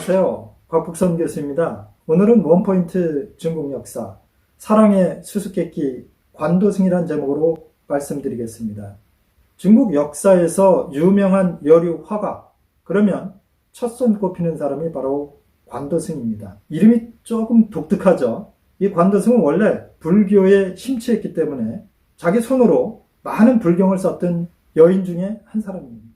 안녕하세요. 곽북선 교수입니다. 오늘은 원포인트 중국 역사, 사랑의 수수께끼 관도승이란 제목으로 말씀드리겠습니다. 중국 역사에서 유명한 여류 화가, 그러면 첫 손 꼽히는 사람이 바로 관도승입니다. 이름이 조금 독특하죠? 이 관도승은 원래 불교에 심취했기 때문에 자기 손으로 많은 불경을 썼던 여인 중에 한 사람입니다.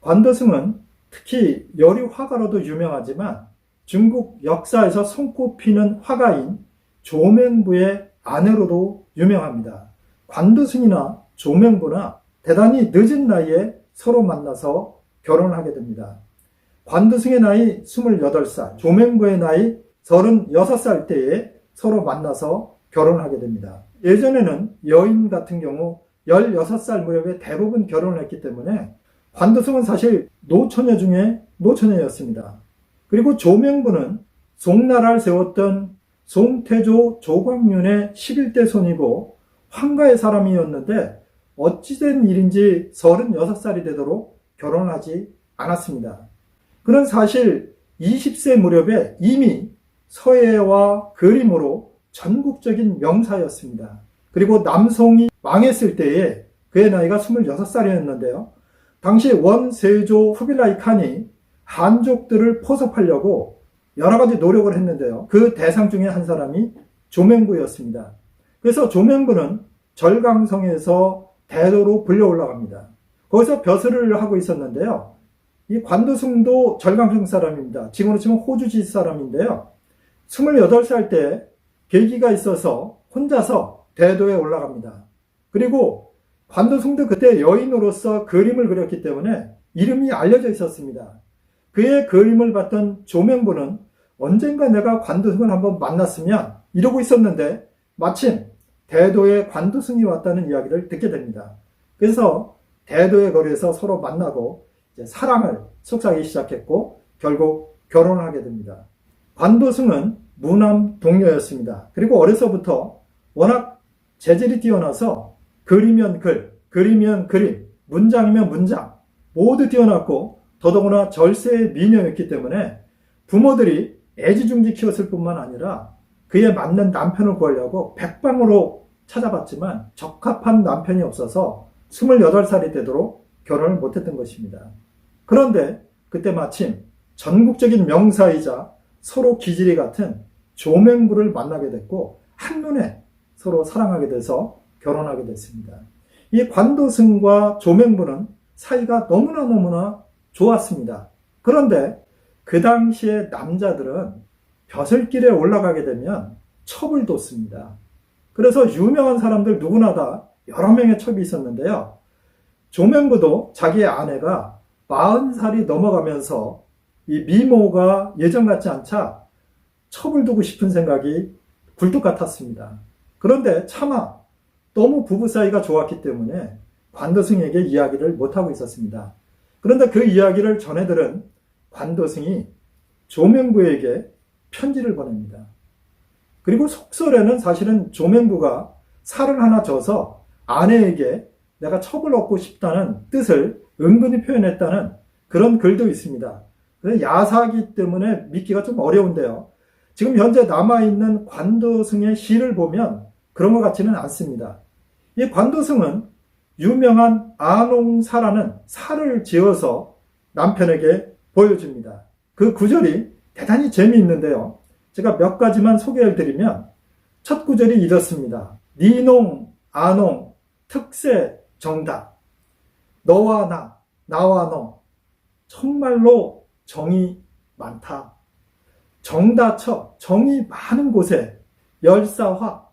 관도승은 특히 여류 화가로도 유명하지만 중국 역사에서 손꼽히는 화가인 조명부의 아내로도 유명합니다. 관도승이나 조명부나 대단히 늦은 나이에 서로 만나서 결혼하게 됩니다. 관도승의 나이 28살, 조명부의 나이 36살 때에 서로 만나서 결혼하게 됩니다. 예전에는 여인 같은 경우 16살 무렵에 대부분 결혼을 했기 때문에 관도승은 사실 노처녀 중에 노처녀였습니다. 그리고 조명부는 송나라를 세웠던 송태조 조광윤의 11대 손이고 황가의 사람이었는데 어찌된 일인지 36살이 되도록 결혼하지 않았습니다. 그는 사실 20세 무렵에 이미 서예와 그림으로 전국적인 명사였습니다. 그리고 남송이 망했을 때에 그의 나이가 26살이었는데요. 당시 원세조 후빌라이 칸이 한족들을 포섭하려고 여러 가지 노력을 했는데요. 그 대상 중에 한 사람이 조명부였습니다. 그래서 조명부는 절강성에서 대도로 불려 올라갑니다. 거기서 벼슬을 하고 있었는데요. 이 관도승도 절강성 사람입니다. 지금으로 치면 호주지 사람인데요. 28살 때 계기가 있어서 혼자서 대도에 올라갑니다. 그리고 관도승도 그때 여인으로서 그림을 그렸기 때문에 이름이 알려져 있었습니다. 그의 그림을 봤던 조명부는 언젠가 내가 관도승을 한번 만났으면 이러고 있었는데 마침 대도에 관도승이 왔다는 이야기를 듣게 됩니다. 그래서 대도의 거리에서 서로 만나고 사랑을 속삭이기 시작했고 결국 결혼하게 됩니다. 관도승은 무남 동료였습니다. 그리고 어려서부터 워낙 재질이 뛰어나서 글이면 글, 글이면 그림, 문장이면 문장 모두 뛰어났고 더더구나 절세의 미녀였기 때문에 부모들이 애지중지 키웠을 뿐만 아니라 그에 맞는 남편을 구하려고 백방으로 찾아봤지만 적합한 남편이 없어서 28살이 되도록 결혼을 못했던 것입니다. 그런데 그때 마침 전국적인 명사이자 서로 기질이 같은 조명부를 만나게 됐고 한눈에 서로 사랑하게 돼서 결혼하게 됐습니다. 이 관도승과 조명부는 사이가 너무나 너무나 좋았습니다. 그런데 그 당시에 남자들은 벼슬길에 올라가게 되면 첩을 뒀습니다. 그래서 유명한 사람들 누구나 다 여러 명의 첩이 있었는데요. 조명부도 자기의 아내가 40살이 넘어가면서 이 미모가 예전 같지 않자 첩을 두고 싶은 생각이 굴뚝 같았습니다. 그런데 차마 너무 부부 사이가 좋았기 때문에 관도승에게 이야기를 못하고 있었습니다. 그런데 그 이야기를 전해들은 관도승이 조명부에게 편지를 보냅니다. 그리고 속설에는 사실은 조명부가 살을 하나 져서 아내에게 내가 첩을 얻고 싶다는 뜻을 은근히 표현했다는 그런 글도 있습니다. 야사기 때문에 믿기가 좀 어려운데요. 지금 현재 남아있는 관도승의 시를 보면 그런 것 같지는 않습니다. 이 관도승은 유명한 아농사라는 살을 지어서 남편에게 보여줍니다. 그 구절이 대단히 재미있는데요. 제가 몇 가지만 소개를 드리면 첫 구절이 이렇습니다. 니농, 아농, 특세, 정답. 너와 나, 나와 너. 정말로 정이 많다. 정다처, 정이 많은 곳에 열사화,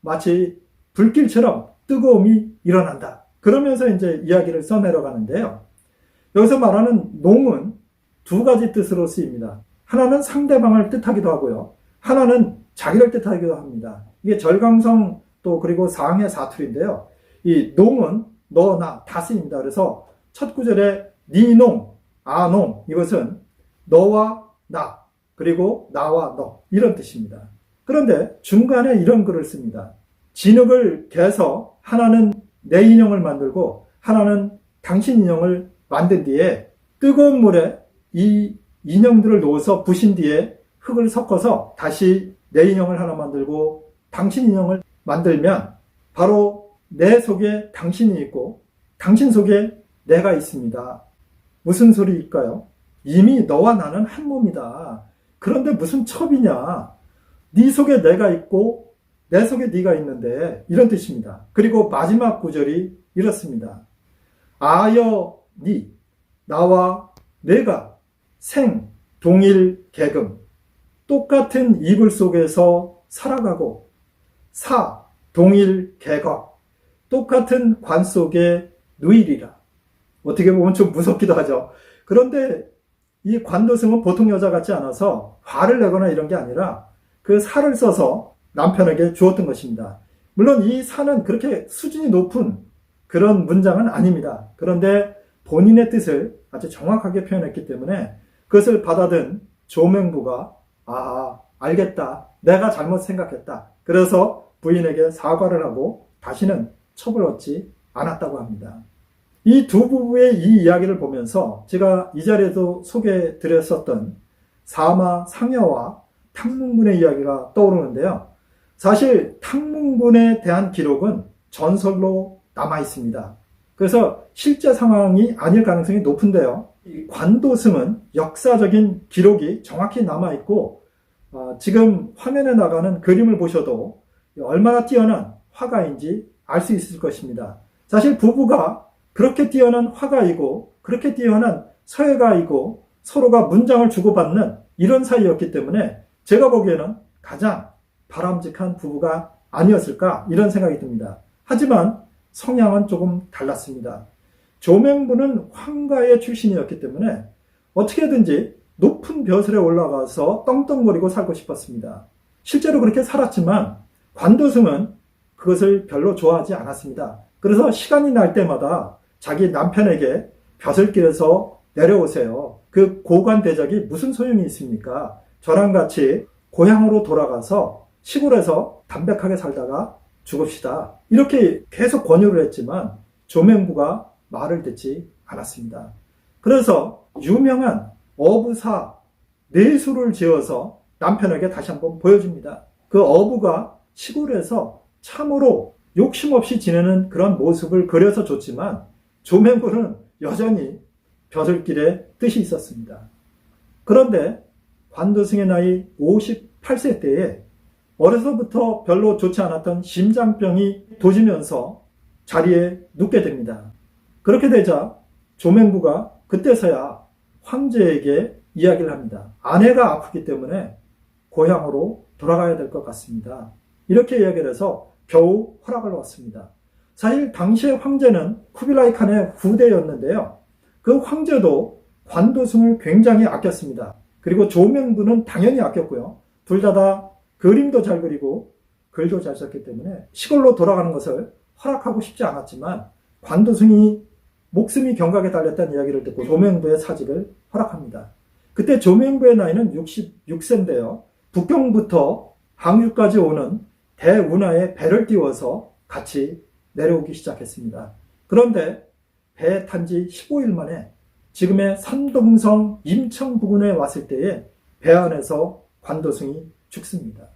마치 불길처럼 뜨거움이 일어난다. 그러면서 이제 이야기를 써내려 가는데요. 여기서 말하는 농은 두 가지 뜻으로 쓰입니다. 하나는 상대방을 뜻하기도 하고요. 하나는 자기를 뜻하기도 합니다. 이게 절강성 또 그리고 상해 사투리인데요. 이 농은 너, 나, 다 쓰입니다. 그래서 첫 구절에 니 농, 아 농, 이것은 너와 나, 그리고 나와 너, 이런 뜻입니다. 그런데 중간에 이런 글을 씁니다. 진흙을 개서 하나는 내 인형을 만들고 하나는 당신 인형을 만든 뒤에 뜨거운 물에 이 인형들을 놓아서 부신 뒤에 흙을 섞어서 다시 내 인형을 하나 만들고 당신 인형을 만들면 바로 내 속에 당신이 있고 당신 속에 내가 있습니다. 무슨 소리일까요? 이미 너와 나는 한 몸이다. 그런데 무슨 첩이냐? 네 속에 내가 있고 내 속에 네가 있는데 이런 뜻입니다. 그리고 마지막 구절이 이렇습니다. 아여 니 나와 내가 생 동일 계금 똑같은 이불 속에서 살아가고 사 동일 개각 똑같은 관 속에 누이리라. 어떻게 보면 좀 무섭기도 하죠. 그런데 이 관도승은 보통 여자 같지 않아서 화를 내거나 이런 게 아니라 그 살을 써서 남편에게 주었던 것입니다. 물론 이 사는 그렇게 수준이 높은 그런 문장은 아닙니다. 그런데 본인의 뜻을 아주 정확하게 표현했기 때문에 그것을 받아든 조명부가 아, 알겠다. 내가 잘못 생각했다. 그래서 부인에게 사과를 하고 다시는 첩을 얻지 않았다고 합니다. 이 두 부부의 이 이야기를 보면서 제가 이 자리에도 소개해 드렸었던 사마 상여와 탕문군의 이야기가 떠오르는데요. 사실 탕문군에 대한 기록은 전설로 남아 있습니다. 그래서 실제 상황이 아닐 가능성이 높은데요. 이 관도승은 역사적인 기록이 정확히 남아 있고 어, 지금 화면에 나가는 그림을 보셔도 얼마나 뛰어난 화가인지 알 수 있을 것입니다. 사실 부부가 그렇게 뛰어난 화가이고 그렇게 뛰어난 서예가이고 서로가 문장을 주고받는 이런 사이였기 때문에 제가 보기에는 가장 바람직한 부부가 아니었을까 이런 생각이 듭니다. 하지만 성향은 조금 달랐습니다. 조명부는 황가의 출신이었기 때문에 어떻게든지 높은 벼슬에 올라가서 떵떵거리고 살고 싶었습니다. 실제로 그렇게 살았지만 관도승은 그것을 별로 좋아하지 않았습니다. 그래서 시간이 날 때마다 자기 남편에게 벼슬길에서 내려오세요. 그 고관 대적이 무슨 소용이 있습니까? 저랑 같이 고향으로 돌아가서 시골에서 담백하게 살다가 죽읍시다. 이렇게 계속 권유를 했지만 조명부가 말을 듣지 않았습니다. 그래서 유명한 어부사 내수를 지어서 남편에게 다시 한번 보여줍니다. 그 어부가 시골에서 참으로 욕심 없이 지내는 그런 모습을 그려서 줬지만 조명부는 여전히 벼슬길에 뜻이 있었습니다. 그런데 관도승의 나이 58세 때에 어려서부터 별로 좋지 않았던 심장병이 도지면서 자리에 눕게 됩니다. 그렇게 되자 조명부가 그때서야 황제에게 이야기를 합니다. 아내가 아프기 때문에 고향으로 돌아가야 될 것 같습니다. 이렇게 이야기를 해서 겨우 허락을 얻습니다. 사실 당시의 황제는 쿠빌라이 칸의 후대였는데요. 그 황제도 관도승을 굉장히 아꼈습니다. 그리고 조명부는 당연히 아꼈고요. 둘 다 다 그림도 잘 그리고 글도 잘 썼기 때문에 시골로 돌아가는 것을 허락하고 싶지 않았지만 관도승이 목숨이 경각에 달렸다는 이야기를 듣고 조명부의 사직을 허락합니다. 그때 조명부의 나이는 66세인데요. 북경부터 항주까지 오는 대운하에 배를 띄워서 같이 내려오기 시작했습니다. 그런데 배에 탄지 15일 만에 지금의 산동성 임청 부근에 왔을 때에 배 안에서 관도승이 죽습니다.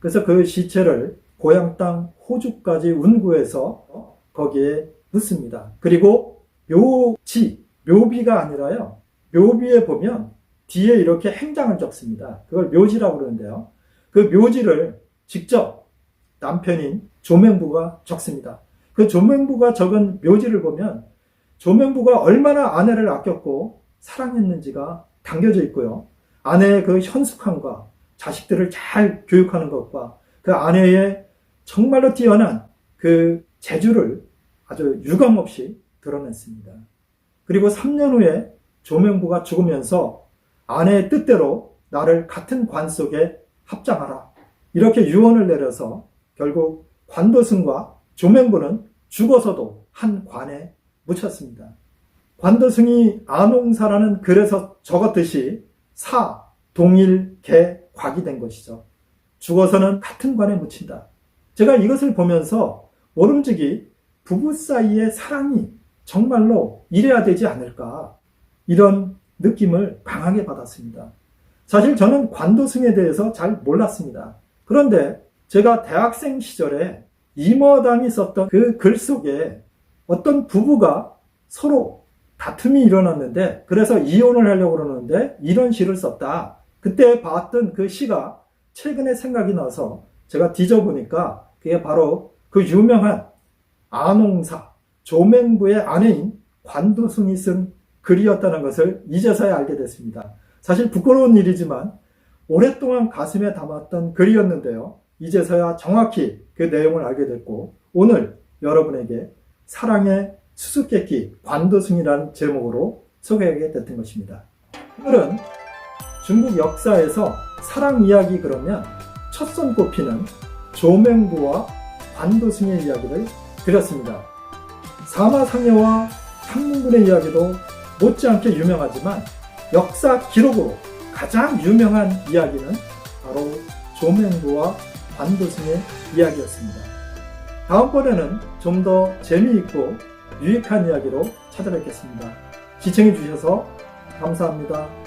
그래서 그 시체를 고향 땅 호주까지 운구해서 거기에 묻습니다. 그리고 묘지, 묘비가 아니라요. 묘비에 보면 뒤에 이렇게 행장을 적습니다. 그걸 묘지라고 그러는데요. 그 묘지를 직접 남편인 조명부가 적습니다. 그 조명부가 적은 묘지를 보면 조명부가 얼마나 아내를 아꼈고 사랑했는지가 담겨져 있고요. 아내의 그 현숙함과 자식들을 잘 교육하는 것과 그 아내의 정말로 뛰어난 그 재주를 아주 유감없이 드러냈습니다. 그리고 3년 후에 조명부가 죽으면서 아내의 뜻대로 나를 같은 관 속에 합장하라. 이렇게 유언을 내려서 결국 관도승과 조명부는 죽어서도 한 관에 묻혔습니다. 관도승이 안홍사라는 글에서 적었듯이 사, 동일, 개, 곽이 된 것이죠. 죽어서는 같은 관에 묻힌다. 제가 이것을 보면서 모름지기 부부 사이의 사랑이 정말로 이래야 되지 않을까. 이런 느낌을 강하게 받았습니다. 사실 저는 관도승에 대해서 잘 몰랐습니다. 그런데 제가 대학생 시절에 이머당이 썼던 그 글 속에 어떤 부부가 서로 다툼이 일어났는데 그래서 이혼을 하려고 그러는데 이런 시를 썼다. 그때 봤던 그 시가 최근에 생각이 나서 제가 뒤져보니까 그게 바로 그 유명한 안홍사 조맹부의 아내인 관도승이 쓴 글이었다는 것을 이제서야 알게 됐습니다. 사실 부끄러운 일이지만 오랫동안 가슴에 담았던 글이었는데요. 이제서야 정확히 그 내용을 알게 됐고 오늘 여러분에게 사랑의 수수께끼 관도승이라는 제목으로 소개하게 됐던 것입니다. 오늘은 중국 역사에서 사랑 이야기 그러면 첫 손 꼽히는 조맹부와 관도승의 이야기를 드렸습니다. 사마상여와 상문군의 이야기도 못지않게 유명하지만 역사 기록으로 가장 유명한 이야기는 바로 조맹부와 관도승의 이야기였습니다. 다음번에는 좀 더 재미있고 유익한 이야기로 찾아뵙겠습니다. 시청해 주셔서 감사합니다.